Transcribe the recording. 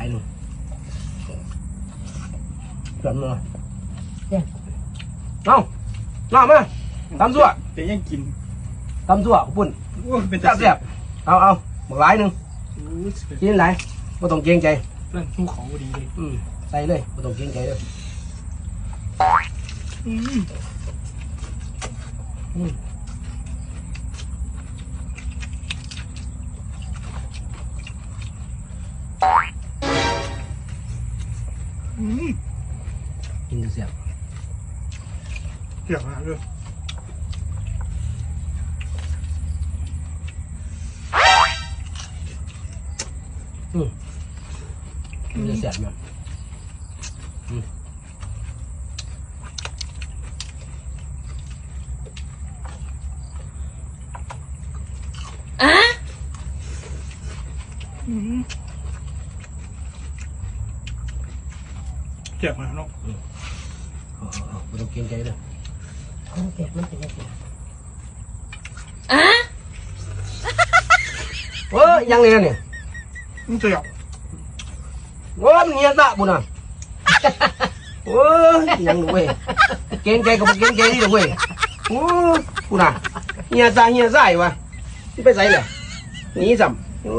ายหนึ่งจำเนาะเนี่ยเอาน้ามาตำซั่วแต่ยังกินตำซั่วขอบปุ่นโอ้เป็นแซ่บแซ่บเอาเอาบักหลายหนึ่งโอ้กินหลายไม่ต้องเกรงใจเรื่องหิ้วของพอดีเลยอืมใส่เลยไม่ต้องเกรงใจเลยอืมอืมอืม กินจะเสียบเกี่ยวมากเลยกินจะเสียบเนี่ยอืมอืม เกี่ยวมากเนาะเอาเอาเอาไม่ต้องเกรงใจเลยของแกมันเป็นยังไงเอ้ยยังเนี่ยเนี่ยมันเจียวโอ้ยมันเงียบตะบุญอะโอ้ยยังเว้ยเกรงใจกับบ่เกรงใจนี่เว้ยโอ้ยบุญอะเงียบตาเงียบใส่วะไปใส่เลยหนีซ้ำโอ้